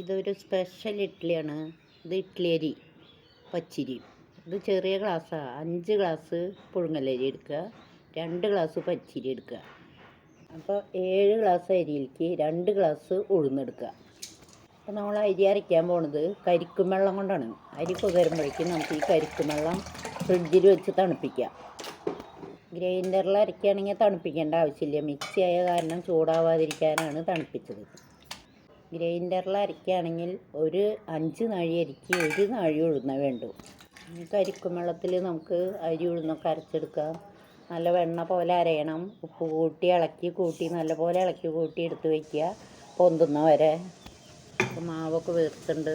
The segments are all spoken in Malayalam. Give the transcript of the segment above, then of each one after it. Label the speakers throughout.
Speaker 1: ഇതൊരു സ്പെഷ്യൽ ഇഡ്ഡലിയാണ്. ഇത് ഇഡ്ഡലി അരി പച്ചിരി. ഇത് ചെറിയ ഗ്ലാസ്സാണ് അഞ്ച് ഗ്ലാസ് പുഴുങ്ങലരി എടുക്കുക. രണ്ട് ഗ്ലാസ് പച്ചിരി എടുക്കുക. അപ്പോൾ ഏഴ് ഗ്ലാസ് അരിയിലേക്ക് രണ്ട് ഗ്ലാസ് ഉഴുന്നെടുക്കുക. അപ്പോൾ നമ്മൾ അരി അരയ്ക്കാൻ പോണത് കരിക്കും വെള്ളം കൊണ്ടാണ്. അരി കുതരുമ്പോഴേക്കും നമുക്ക് ഈ കരിക്കും വെള്ളം ഫ്രിഡ്ജിൽ വെച്ച് തണുപ്പിക്കാം. ഗ്രൈൻഡറിൽ അരയ്ക്കുകയാണെങ്കിൽ തണുപ്പിക്കേണ്ട ആവശ്യമില്ല. മിക്സി ആയ കാരണം ചൂടാവാതിരിക്കാനാണ് തണുപ്പിച്ചത്. ഗ്രൈൻഡറിൽ അരയ്ക്കുകയാണെങ്കിൽ ഒരു അഞ്ച് നാഴി അരിക്ക് ഒരു നാഴി ഉഴുന്ന വേണ്ടു. എന്നിട്ട് അരിക്കും വെള്ളത്തിൽ നമുക്ക് അരി ഉഴുന്നൊക്കെ അരച്ചെടുക്കാം. നല്ല വെണ്ണ പോലെ അരയണം. ഉപ്പ് കൂട്ടി ഇളക്കി കൂട്ടി നല്ലപോലെ ഇളക്കി കൂട്ടി എടുത്ത് വയ്ക്കുക. പൊന്തുന്ന വരെ. മാവൊക്കെ വീർത്തുണ്ട്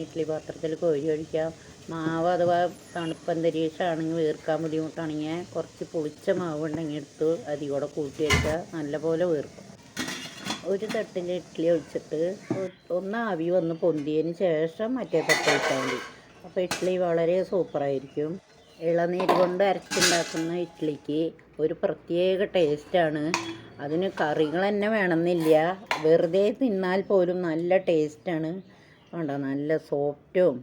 Speaker 1: ഇഡ്ഡലി പാത്രത്തിൽ കോഴി ഒഴിക്കാം. മാവ് അഥവാ തണുപ്പന്തരീക്ഷമാണെങ്കിൽ വീർക്കാൻ ബുദ്ധിമുട്ടാണെങ്കിൽ കുറച്ച് പുളിച്ച മാവ് ഉണ്ടെങ്കിൽ എടുത്ത് അതികൂടെ വെച്ചാൽ നല്ലപോലെ വീർക്കും. ഒരു തട്ടിൽ ഇഡ്ഡലി ഒഴിച്ചിട്ട് ഒന്ന് ആവി വന്ന് പൊന്തിയതിന് ശേഷം മറ്റേ തട്ട് ഒഴിച്ചാൽ മതി. അപ്പോൾ ഇഡ്ഡലി വളരെ സൂപ്പറായിരിക്കും. ഇളനീര് കൊണ്ട് അരച്ചുണ്ടാക്കുന്ന ഇഡ്ഡലിക്ക് ഒരു പ്രത്യേക ടേസ്റ്റാണ് അതിന് കറികൾ തന്നെ വേണമെന്നില്ല. വെറുതെ തിന്നാൽ പോലും നല്ല ടേസ്റ്റാണ് വേണ്ട നല്ല സോഫ്റ്റും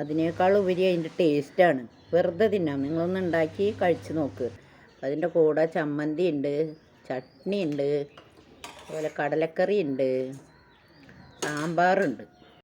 Speaker 1: അതിനേക്കാൾ ഉപരി അതിന്റെ ടേസ്റ്റാണ് വെറുതെ തിന്നാം. നിങ്ങളൊന്ന് ഉണ്ടാക്കി കഴിച്ച് നോക്ക്. അതിന്റെ കൂടെ ചമ്മന്തി ഉണ്ട് ചട്നി ഉണ്ട് അതുപോലെ കടലക്കറി ഉണ്ട് സാമ്പാറുണ്ട്.